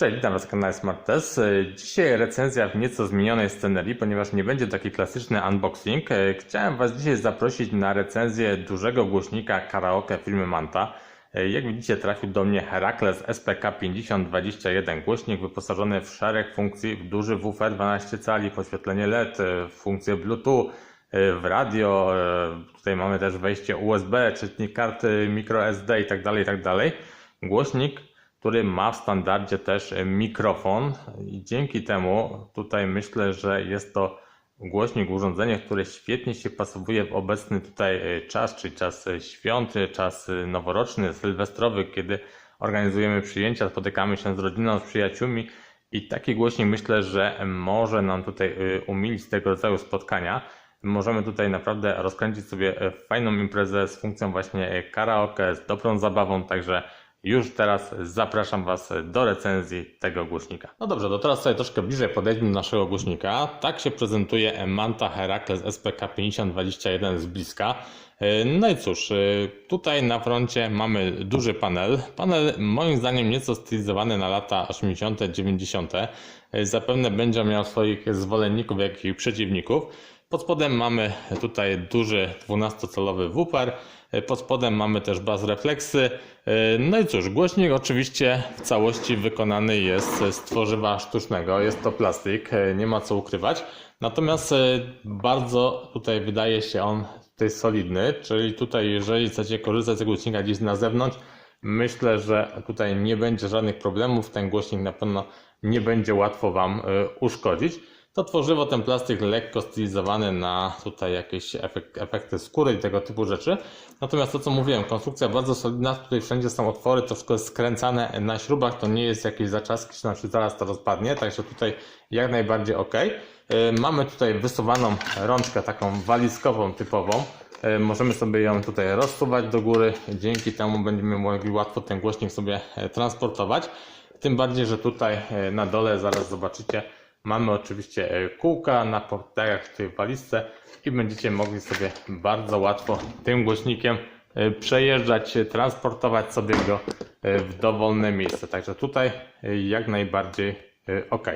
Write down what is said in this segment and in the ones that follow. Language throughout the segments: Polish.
Cześć, witam Was na kanale Smart Test. Dzisiaj recenzja w nieco zmienionej scenerii, ponieważ nie będzie taki klasyczny unboxing. Chciałem Was dzisiaj zaprosić na recenzję dużego głośnika karaoke firmy Manta. Jak widzicie trafił do mnie Heracles SPK 5021 głośnik wyposażony w szereg funkcji, w duży woofer 12 cali, podświetlenie LED, funkcję Bluetooth, w radio, tutaj mamy też wejście USB, czytnik karty microSD i tak dalej, i tak. Głośnik który ma w standardzie też mikrofon i dzięki temu tutaj myślę, że jest to głośnik, urządzenie, które świetnie się pasuje w obecny tutaj czas, czyli czas świąt, czas noworoczny, sylwestrowy, kiedy organizujemy przyjęcia, spotykamy się z rodziną, z przyjaciółmi i taki głośnik myślę, że może nam tutaj umilić tego rodzaju spotkania. Możemy tutaj naprawdę rozkręcić sobie fajną imprezę z funkcją właśnie karaoke, z dobrą zabawą, także już teraz zapraszam Was do recenzji tego głośnika. No dobrze, to teraz sobie troszkę bliżej podejdźmy do naszego głośnika. Tak się prezentuje Manta Heracles SPK 5021 z bliska. No i cóż, tutaj na froncie mamy duży panel. Panel moim zdaniem nieco stylizowany na lata 80., 90. Zapewne będzie miał swoich zwolenników, jak i przeciwników. Pod spodem mamy tutaj duży 12-calowy woofer. Pod spodem mamy też baz refleksy. No i cóż, głośnik oczywiście w całości wykonany jest z tworzywa sztucznego. Jest to plastik, nie ma co ukrywać. Natomiast bardzo tutaj wydaje się on tutaj solidny, czyli tutaj jeżeli chcecie korzystać z głośnika gdzieś na zewnątrz, myślę, że tutaj nie będzie żadnych problemów. Ten głośnik na pewno nie będzie łatwo Wam uszkodzić. To tworzywo, ten plastik lekko stylizowany na tutaj jakieś efekt, efekty skóry i tego typu rzeczy. Natomiast to co mówiłem, konstrukcja bardzo solidna, tutaj wszędzie są otwory, to wszystko jest skręcane na śrubach, to nie jest jakieś zaczaski, czy na przykład zaraz to rozpadnie, także tutaj jak najbardziej ok. Mamy tutaj wysuwaną rączkę taką walizkową typową. Możemy sobie ją tutaj rozsuwać do góry, dzięki temu będziemy mogli łatwo ten głośnik sobie transportować. Tym bardziej, że tutaj na dole zaraz zobaczycie, Mamy oczywiście kółka na portach w tej walizce i będziecie mogli sobie bardzo łatwo tym głośnikiem przejeżdżać, transportować sobie go w dowolne miejsce. Także tutaj jak najbardziej ok.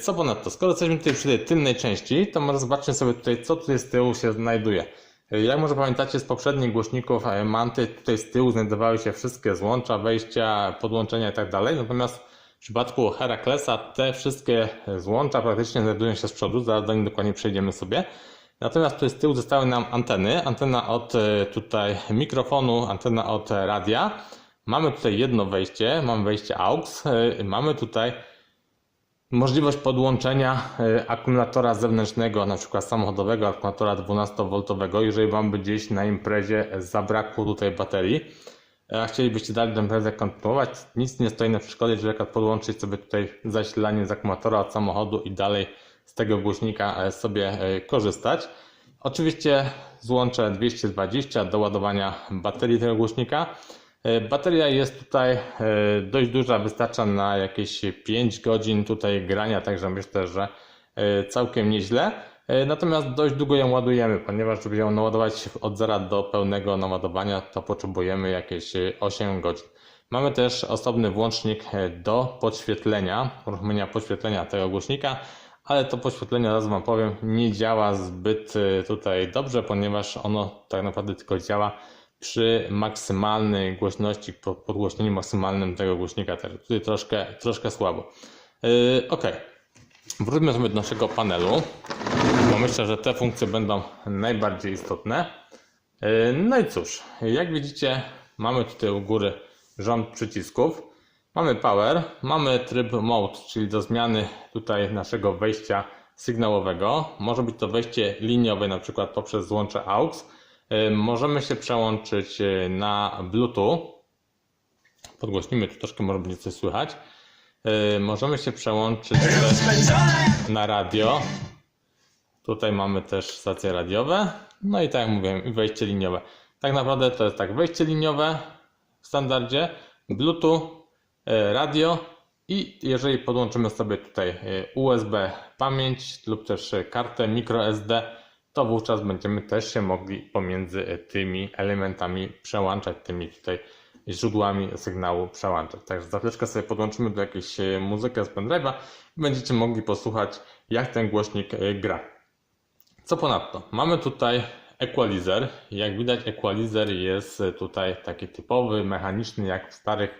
Co ponadto, skoro jesteśmy tutaj przy tej tylnej części, to może zobaczmy sobie tutaj, co tutaj z tyłu się znajduje. Jak może pamiętacie z poprzednich głośników Manty, tutaj z tyłu znajdowały się wszystkie złącza, wejścia, podłączenia itd. Natomiast w przypadku Heraklesa te wszystkie złącza praktycznie znajdują się z przodu, zaraz do nich dokładnie przejdziemy sobie. Natomiast tutaj z tyłu zostały nam anteny. Antena od tutaj mikrofonu, antena od radia. Mamy tutaj jedno wejście, mamy wejście AUX. Mamy tutaj możliwość podłączenia akumulatora zewnętrznego, na przykład samochodowego akumulatora 12V, jeżeli Wam by gdzieś na imprezie zabrakło tutaj baterii a chcielibyście dalej tę imprezę kontynuować, nic nie stoi na przeszkodzie, żeby podłączyć sobie tutaj zasilanie z akumulatora od samochodu i dalej z tego głośnika sobie korzystać. Oczywiście złącze 220 do ładowania baterii tego głośnika. Bateria jest tutaj dość duża, wystarcza na jakieś 5 godzin tutaj grania, także myślę, że całkiem nieźle. Natomiast dość długo ją ładujemy, ponieważ żeby ją naładować od zera do pełnego naładowania, to potrzebujemy jakieś 8 godzin. Mamy też osobny włącznik do podświetlenia, uruchomienia podświetlenia tego głośnika, ale to podświetlenie, raz Wam powiem, nie działa zbyt tutaj dobrze, ponieważ ono tak naprawdę tylko działa przy maksymalnej głośności, podgłośnieniu maksymalnym tego głośnika. Tutaj troszkę, troszkę słabo. Yy, ok, wróćmy sobie do naszego panelu bo myślę, że te funkcje będą najbardziej istotne. No i cóż, jak widzicie, mamy tutaj u góry rząd przycisków. Mamy power, mamy tryb mode, czyli do zmiany tutaj naszego wejścia sygnałowego. Może być to wejście liniowe, na przykład poprzez złącze AUX. Możemy się przełączyć na Bluetooth. Podgłośnimy, tu troszkę może będzie coś słychać. Możemy się przełączyć na radio. Tutaj mamy też stacje radiowe. No i tak jak mówiłem, wejście liniowe. Tak naprawdę to jest tak, wejście liniowe w standardzie, Bluetooth, radio i jeżeli podłączymy sobie tutaj USB pamięć lub też kartę microSD, to wówczas będziemy też się mogli pomiędzy tymi elementami przełączać, tymi tutaj źródłami sygnału przełączać. Także za chwileczkę sobie podłączymy do jakiejś e, muzykę z pendrive'a i będziecie mogli posłuchać, jak ten głośnik e, gra. Co ponadto? Mamy tutaj equalizer. Jak widać, equalizer jest tutaj taki typowy, mechaniczny, jak w starych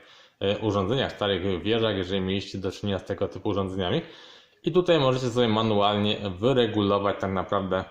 e, urządzeniach, w starych wieżach, jeżeli mieliście do czynienia z tego typu urządzeniami. I tutaj możecie sobie manualnie wyregulować tak naprawdę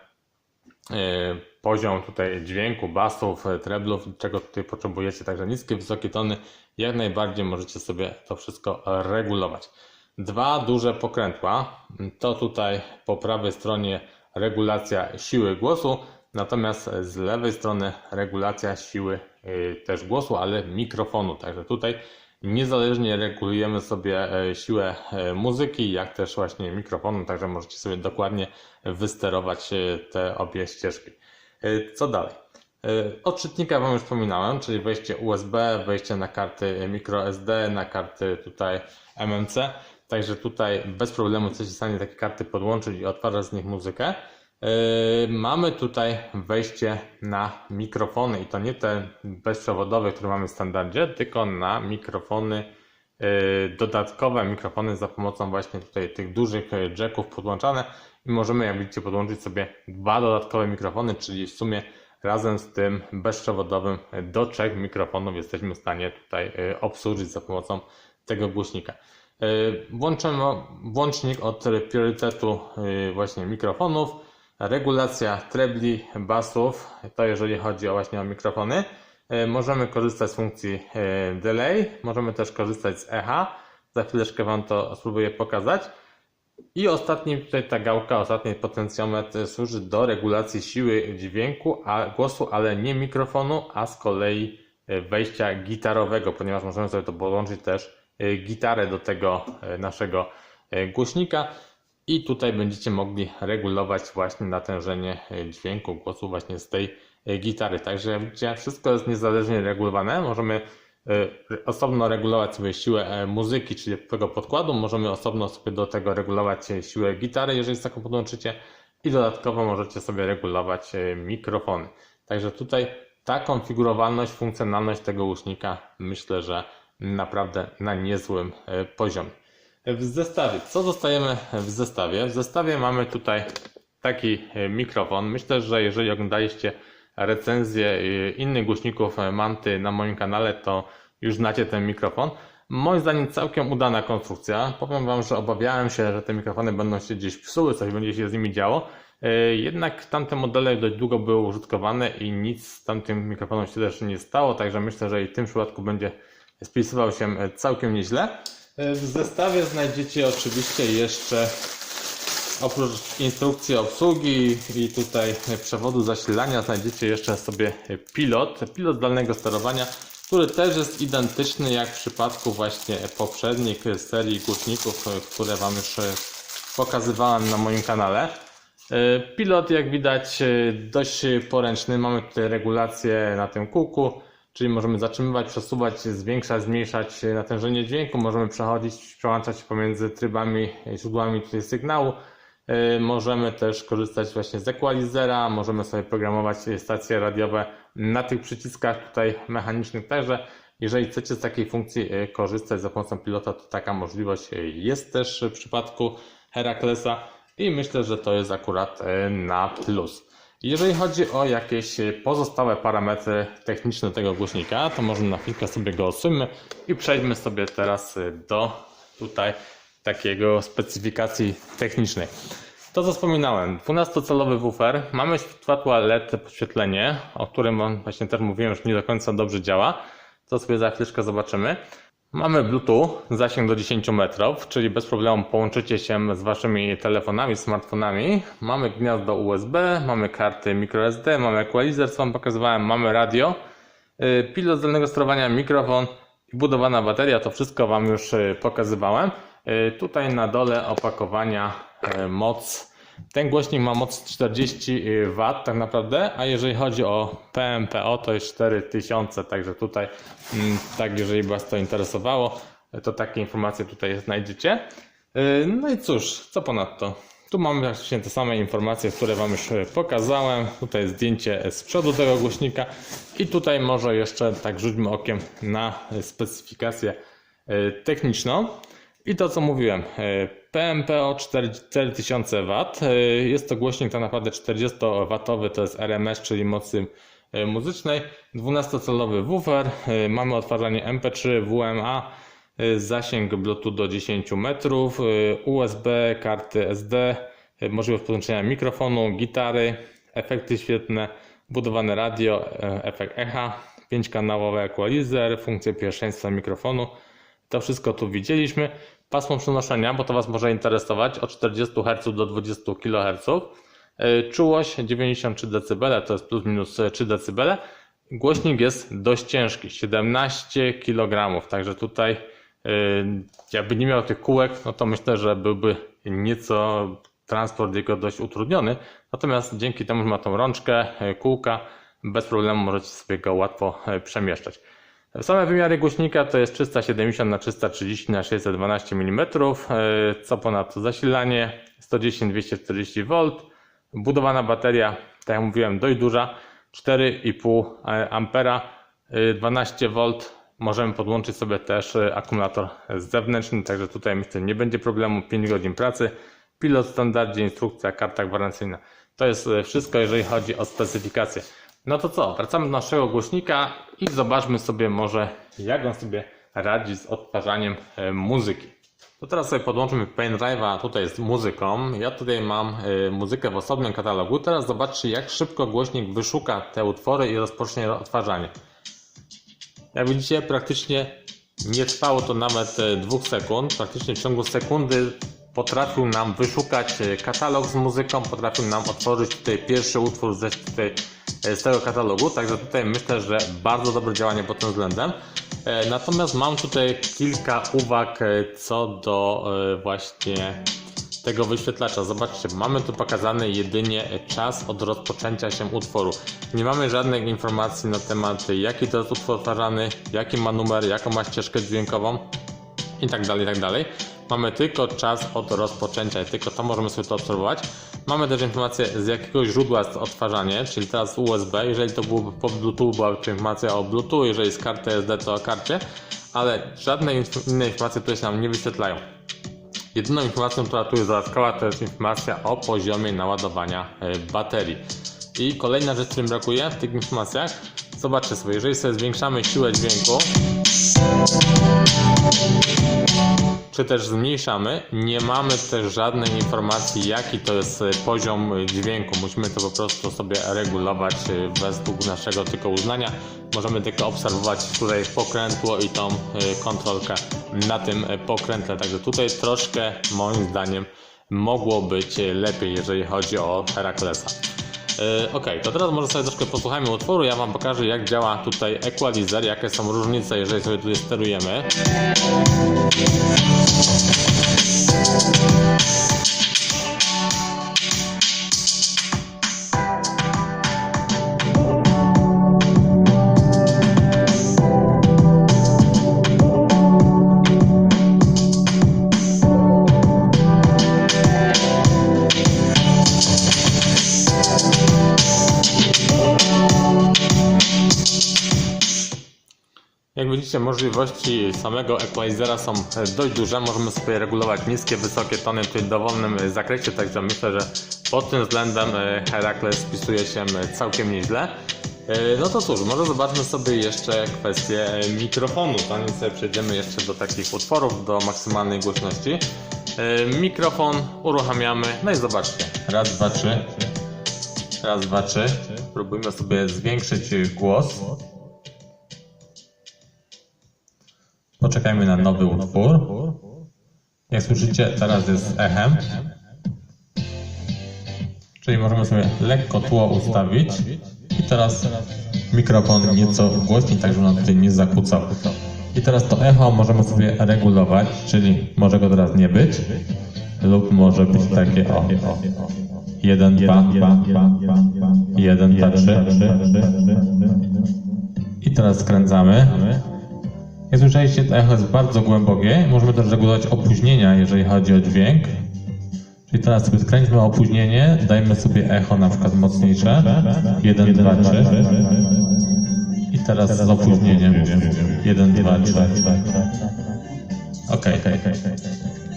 e, poziom tutaj dźwięku, basów, treblów, czego tutaj potrzebujecie. Także niskie, wysokie tony, jak najbardziej możecie sobie to wszystko regulować. Dwa duże pokrętła. To tutaj po prawej stronie regulacja siły głosu, natomiast z lewej strony regulacja siły y, też głosu, ale mikrofonu. Także tutaj niezależnie regulujemy sobie e, siłę e, muzyki, jak też właśnie mikrofonu, także możecie sobie dokładnie wysterować e, te obie ścieżki. Co dalej? E, Od czytnika Wam już wspominałem, czyli wejście USB, wejście na karty microSD, na karty tutaj MMC. Także tutaj bez problemu jesteście w stanie takie karty podłączyć i odtwarzać z nich muzykę. Yy, Mamy tutaj wejście na mikrofony i to nie te bezprzewodowe, które mamy w standardzie, tylko na mikrofony yy, dodatkowe, mikrofony za pomocą właśnie tutaj tych dużych yy, jacków podłączane i możemy jak widzicie podłączyć sobie dwa dodatkowe mikrofony, czyli w sumie razem z tym bezprzewodowym do trzech mikrofonów jesteśmy w stanie tutaj obsłużyć za pomocą tego głośnika. Yy, Włączymy włącznik od priorytetu yy, właśnie mikrofonów, regulacja trebli, basów, to jeżeli chodzi o właśnie o mikrofony. Yy, Możemy korzystać z funkcji delay, możemy też korzystać z echa. Za chwileczkę Wam to spróbuję pokazać. I ostatni tutaj ta gałka, ostatni potencjometr służy do regulacji siły dźwięku, a głosu, ale nie mikrofonu, a z kolei e, wejścia gitarowego, ponieważ możemy sobie to podłączyć też e, gitarę do tego e, naszego e, głośnika i tutaj będziecie mogli regulować właśnie natężenie e, dźwięku głosu właśnie z tej e, gitary. Także jak widzicie, wszystko jest niezależnie regulowane. Możemy e, osobno regulować sobie siłę e, muzyki, czyli tego podkładu. Możemy osobno sobie do tego regulować e, siłę gitary, jeżeli z taką podłączycie. I dodatkowo możecie sobie regulować e, mikrofony. Także tutaj ta konfigurowalność, funkcjonalność tego głośnika myślę, że naprawdę na niezłym e, poziomie. W zestawie. Co dostajemy w zestawie? W zestawie mamy tutaj taki e, mikrofon. Myślę, że jeżeli oglądaliście recenzję e, innych głośników Manty na moim kanale, to już znacie ten mikrofon. Moim zdaniem całkiem udana konstrukcja. Powiem Wam, że obawiałem się, że te mikrofony będą się gdzieś psuły, coś będzie się z nimi działo. Jednak tamte modele dość długo były użytkowane i nic z tamtym mikrofonem się też nie stało, także myślę, że i w tym przypadku będzie spisywał się e, całkiem nieźle. E, W zestawie znajdziecie oczywiście jeszcze oprócz instrukcji obsługi i tutaj przewodu zasilania znajdziecie jeszcze sobie pilot, pilot zdalnego sterowania, który też jest identyczny jak w przypadku właśnie poprzednich serii głośników, które Wam już pokazywałem na moim kanale. E, Pilot, jak widać, e, dość poręczny. Mamy tutaj regulację na tym kółku, czyli możemy zatrzymywać, przesuwać, zwiększać, zmniejszać natężenie dźwięku. Możemy przechodzić, przełączać pomiędzy trybami, e, źródłami tutaj sygnału. E, Możemy też korzystać właśnie z equalizera, możemy sobie programować stacje radiowe na tych przyciskach tutaj mechanicznych. Także jeżeli chcecie z takiej funkcji e, korzystać za pomocą pilota, to taka możliwość jest też w przypadku Heraklesa i myślę, że to jest akurat na plus. Jeżeli chodzi o jakieś e, pozostałe parametry techniczne tego głośnika, to może na chwilkę sobie go odsuńmy i przejdźmy sobie teraz e, do tutaj takiego specyfikacji technicznej. To co wspominałem, 12-calowy woofer, mamy światła LED podświetlenie, o którym właśnie też mówiłem, że nie do końca dobrze działa. To sobie za chwileczkę zobaczymy. Mamy Bluetooth, zasięg do 10 metrów, czyli bez problemu połączycie się z waszymi telefonami, smartfonami. Mamy gniazdo USB, mamy karty microSD, mamy equalizer, co wam pokazywałem, mamy radio, y, pilot zdalnego sterowania, mikrofon i budowana bateria, to wszystko wam już y, pokazywałem. Y, Tutaj na dole opakowania moc. Ten głośnik ma moc 40 W tak naprawdę, a jeżeli chodzi o PMPO to jest 4000, także tutaj mm, tak jeżeli Was to interesowało, to takie informacje tutaj znajdziecie. Y, No i cóż, co ponadto? Tu mamy praktycznie te same informacje, które Wam już e, pokazałem. Tutaj zdjęcie z przodu tego głośnika i tutaj może jeszcze tak rzućmy okiem na specyfikację techniczną. I to co mówiłem, PMPO 4000 W. Jest to głośnik tak naprawdę 40W, to jest RMS, czyli mocy e, muzycznej. 12-calowy woofer, e, mamy odtwarzanie MP3, WMA, e, zasięg Bluetooth do 10 metrów, USB, karty SD, możliwość podłączenia mikrofonu, gitary, efekty świetne, budowane radio, efekt echa, 5-kanałowy equalizer, funkcję pierwszeństwa mikrofonu. To wszystko tu widzieliśmy. Pasmo przenoszenia, bo to Was może interesować, od 40 Hz do 20 kHz. Yy, Czułość 93 dB, to jest plus minus 3 dB. Głośnik jest dość ciężki, 17 kg, także tutaj yy, jakby nie miał tych kółek, no to myślę, że byłby nieco transport jego dość utrudniony. Natomiast dzięki temu, że ma tą rączkę, kółka, bez problemu możecie sobie go łatwo przemieszczać. Same wymiary głośnika to jest 370 na 330 na 612 mm, e, co ponadto zasilanie 110-240 V, budowana bateria, tak jak mówiłem, dość duża, 4,5 ampera, e, 12 V. Możemy podłączyć sobie też e, akumulator zewnętrzny, także tutaj myślę nie będzie problemu, 5 godzin pracy, pilot w standardzie, instrukcja, karta gwarancyjna. To jest e, wszystko, jeżeli chodzi o specyfikację. No to co, wracamy do naszego głośnika i zobaczmy sobie może, jak on sobie radzi z odtwarzaniem e, muzyki. To teraz sobie podłączymy pendrive'a tutaj z muzyką. Ja tutaj mam e, muzykę w osobnym katalogu. Teraz zobaczcie, jak szybko głośnik wyszuka te utwory i rozpocznie odtwarzanie. Jak widzicie, praktycznie nie trwało to nawet e, dwóch sekund. Praktycznie w ciągu sekundy potrafił nam wyszukać e, katalog z muzyką, potrafił nam otworzyć tutaj pierwszy utwór tutaj, e, z tego katalogu. Także tutaj myślę, że bardzo dobre działanie pod tym względem. E, Natomiast mam tutaj kilka uwag co do właśnie tego wyświetlacza. Zobaczcie, mamy tu pokazany jedynie czas od rozpoczęcia się utworu. Nie mamy żadnych informacji na temat jaki to jest utwór odtwarzany, jaki ma numer, jaką ma ścieżkę dźwiękową i tak Mamy tylko czas od rozpoczęcia i tylko to możemy sobie to obserwować. Mamy też informację z jakiego źródła jest odtwarzanie, czyli teraz USB, jeżeli to byłoby po Bluetooth, byłaby informacja o Bluetooth, jeżeli z karty SD to o karcie, ale żadne inne informacje tutaj się nam nie wyświetlają. Jedyną informacją, która tu jest dodatkowa, to jest informacja o poziomie naładowania e, baterii. I kolejna rzecz, której brakuje w tych informacjach, zobaczcie sobie, jeżeli sobie zwiększamy siłę dźwięku, czy też zmniejszamy, nie mamy też żadnej informacji, jaki to jest e, poziom e, dźwięku. Musimy to po prostu sobie regulować e, według naszego tylko uznania. Możemy tylko obserwować tutaj pokrętło i tą kontrolkę na tym pokrętle. Także tutaj troszkę moim zdaniem mogło być lepiej, jeżeli chodzi o Heraklesa. E, Ok, to teraz może sobie troszkę posłuchajmy utworu. Ja Wam pokażę, jak działa tutaj equalizer, jakie są różnice, jeżeli sobie tutaj sterujemy. Widzicie, możliwości samego equalizera są e, dość duże. Możemy sobie regulować niskie, wysokie tony w dowolnym e, zakresie, także myślę, że pod tym względem e, Herakles spisuje się całkiem nieźle. No to cóż, może zobaczmy sobie jeszcze kwestię mikrofonu, zanim sobie przejdziemy jeszcze do takich utworów, do maksymalnej głośności. Mikrofon uruchamiamy, no i zobaczcie. Raz, dwa, trzy. Raz, dwa, trzy. Spróbujmy sobie zwiększyć głos. Poczekajmy na nowy utwór. Jak słyszycie, teraz jest echem. Czyli możemy sobie lekko tło ustawić. I teraz mikrofon nieco głośniej, tak żeby nam tutaj nie zakłócał. I teraz to echo możemy sobie regulować, czyli może go teraz nie być. Lub może być takie o. 1, 2, 1, 2, 3. I teraz skręcamy. Jak słyszeliście, to echo jest bardzo głębokie. Możemy też regulować opóźnienia, jeżeli chodzi o dźwięk. Czyli teraz sobie skręćmy opóźnienie, dajmy sobie echo na przykład mocniejsze. 1, 2, 3. I teraz z opóźnieniem. 1, 2, 3. Okej.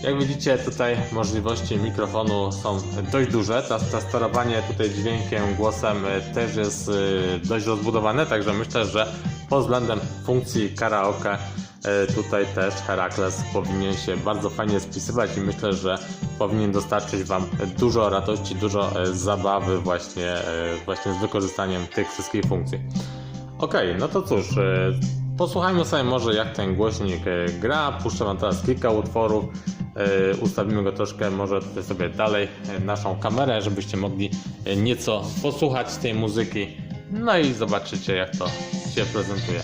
Jak widzicie tutaj możliwości mikrofonu są dość duże. Ta sterowanie tutaj dźwiękiem, głosem e, też jest e, dość rozbudowane, także myślę, że pod względem funkcji karaoke e, tutaj też Herakles powinien się bardzo fajnie spisywać i myślę, że powinien dostarczyć Wam dużo radości, dużo zabawy właśnie, właśnie z wykorzystaniem tych wszystkich funkcji. Okej, no to cóż, posłuchajmy sobie może jak ten głośnik gra. Puszczę Wam teraz kilka utworów. E, Ustawimy go troszkę może tutaj sobie dalej e, naszą kamerę, żebyście mogli e, nieco posłuchać tej muzyki. No i zobaczycie jak to się prezentuje.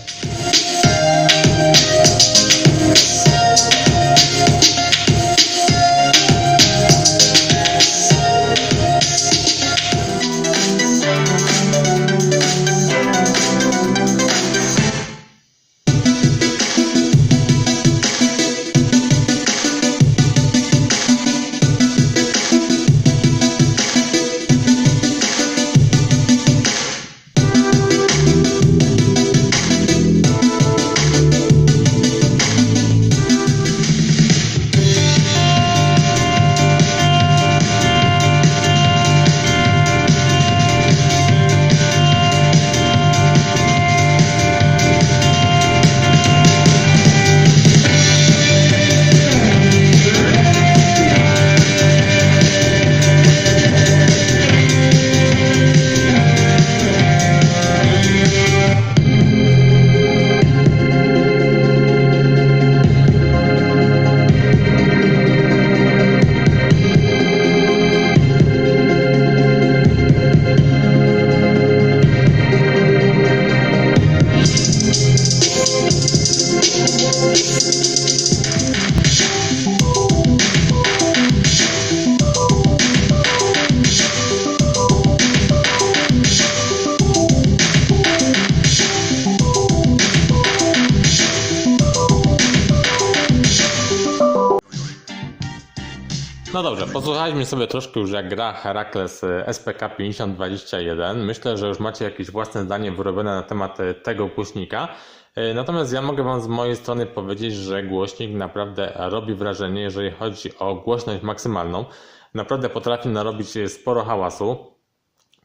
Posłuchaliśmy sobie troszkę już jak gra Herakles e, SPK 5021. Myślę, że już macie jakieś własne zdanie wyrobione na temat e, tego głośnika. E, Natomiast ja mogę Wam z mojej strony powiedzieć, że głośnik naprawdę robi wrażenie, jeżeli chodzi o głośność maksymalną. Naprawdę potrafi narobić sporo hałasu.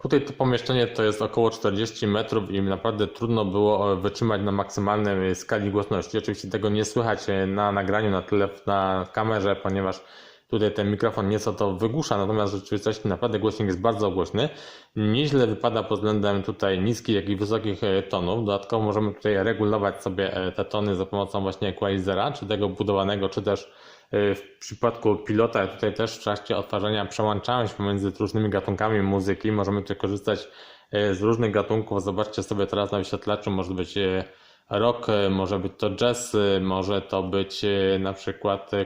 Tutaj to pomieszczenie to jest około 40 metrów i naprawdę trudno było wytrzymać na maksymalnej skali głośności. Oczywiście tego nie słychać na nagraniu, na, tyle, na kamerze, ponieważ tutaj ten mikrofon nieco to wygłusza, natomiast w rzeczywistości naprawdę głośnik jest bardzo głośny. Nieźle wypada pod względem tutaj niskich, jak i wysokich e, tonów. Dodatkowo możemy tutaj regulować sobie e, te tony za pomocą właśnie equalizera, czy tego budowanego, czy też e, w przypadku pilota tutaj też w trakcie odtwarzania przełączamy się pomiędzy różnymi gatunkami muzyki. Możemy tutaj korzystać z różnych gatunków. Zobaczcie sobie teraz na wyświetlaczu, może być rock, e, może być to jazz, e, może to być e, na przykład e,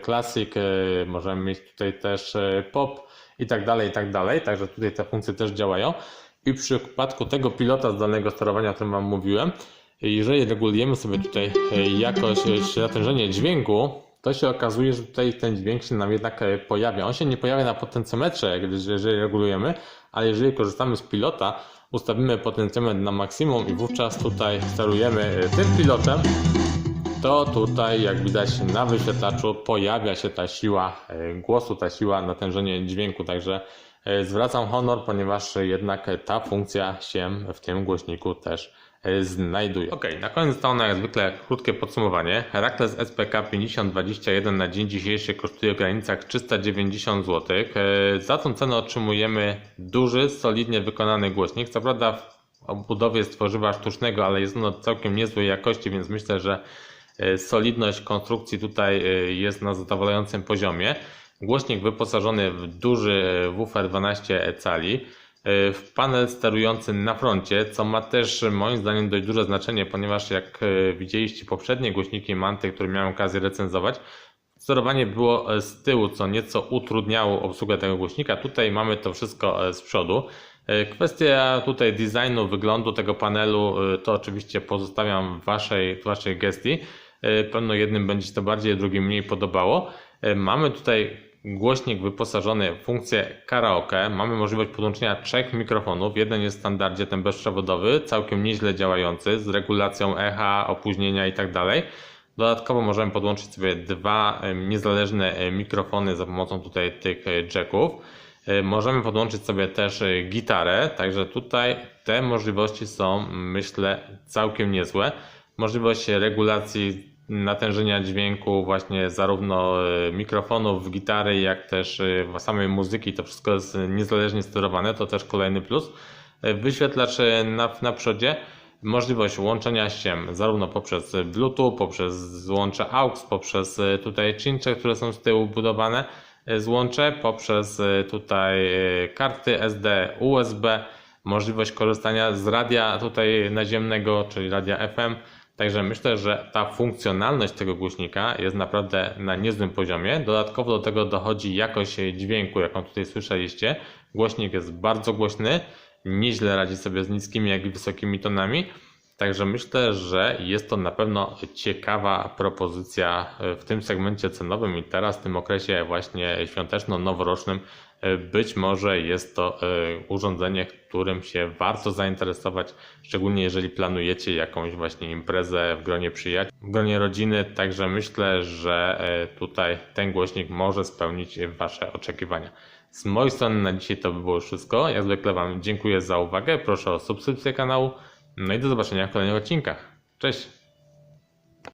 możemy mieć tutaj też pop i tak dalej, i tak dalej. Także tutaj te funkcje też działają. I w przypadku tego pilota zdalnego sterowania, o którym Wam mówiłem, jeżeli regulujemy sobie tutaj czy natężenie dźwięku, to się okazuje, że tutaj ten dźwięk się nam jednak pojawia. On się nie pojawia na potencjometrze, jeżeli regulujemy, ale jeżeli korzystamy z pilota, ustawimy potencjometr na maksimum i wówczas tutaj sterujemy e, tym pilotem, to tutaj jak widać na wyświetlaczu pojawia się ta siła e, głosu, ta siła natężenie dźwięku, także e, zwracam honor, ponieważ jednak ta funkcja się w tym głośniku też e, znajduje. Ok, na koniec nam jak zwykle krótkie podsumowanie. Herakles SPK 5021 na dzień dzisiejszy kosztuje w granicach 390 zł. E, Za tą cenę otrzymujemy duży, solidnie wykonany głośnik. Co prawda w obudowie jest tworzywa sztucznego, ale jest ono całkiem niezłej jakości, więc myślę, że e, solidność konstrukcji tutaj jest na zadowalającym poziomie. Głośnik wyposażony w duży woofer 12 cali, w panel sterujący na froncie, co ma też e, moim zdaniem dość duże znaczenie, ponieważ jak e, widzieliście poprzednie głośniki Manty, które miałem okazję recenzować, sterowanie było e, z tyłu, co nieco utrudniało obsługę tego głośnika. Tutaj mamy to wszystko e, z przodu. E, Kwestia tutaj designu, wyglądu tego panelu, e, to oczywiście pozostawiam w waszej, w waszej gestii. E, Pewno jednym będzie się to bardziej, drugim mniej podobało. E, Mamy tutaj głośnik wyposażony w funkcję karaoke. Mamy możliwość podłączenia trzech mikrofonów. Jeden jest w standardzie, ten bezprzewodowy, całkiem nieźle działający, z regulacją echa, opóźnienia itd. Dodatkowo możemy podłączyć sobie dwa niezależne e, mikrofony za pomocą tutaj tych e, jacków. E, Możemy podłączyć sobie też gitarę, także tutaj te możliwości są, myślę, całkiem niezłe. Możliwość regulacji natężenia dźwięku, właśnie zarówno e, mikrofonów, gitary, jak też e, samej muzyki, to wszystko jest niezależnie sterowane, to też kolejny plus. E, Wyświetlacz na, na przodzie, możliwość łączenia się zarówno poprzez Bluetooth, poprzez złącze AUX, poprzez tutaj czyncze, które są z tyłu budowane, złącze, poprzez tutaj karty SD, USB, możliwość korzystania z radia tutaj naziemnego, czyli radia FM. Także myślę, że ta funkcjonalność tego głośnika jest naprawdę na niezłym poziomie. Dodatkowo do tego dochodzi jakość dźwięku, jaką tutaj słyszeliście. Głośnik jest bardzo głośny, nieźle radzi sobie z niskimi, jak i wysokimi tonami. Także myślę, że jest to na pewno ciekawa propozycja w tym segmencie cenowym i teraz w tym okresie właśnie świąteczno-noworocznym być może jest to e, urządzenie, którym się warto zainteresować, szczególnie jeżeli planujecie jakąś właśnie imprezę w gronie przyjaciół, w gronie rodziny. Także myślę, że e, tutaj ten głośnik może spełnić Wasze oczekiwania. Z mojej strony na dzisiaj to by było wszystko. Jak zwykle Wam dziękuję za uwagę. Proszę o subskrypcję kanału. No i do zobaczenia w kolejnych odcinkach. Cześć!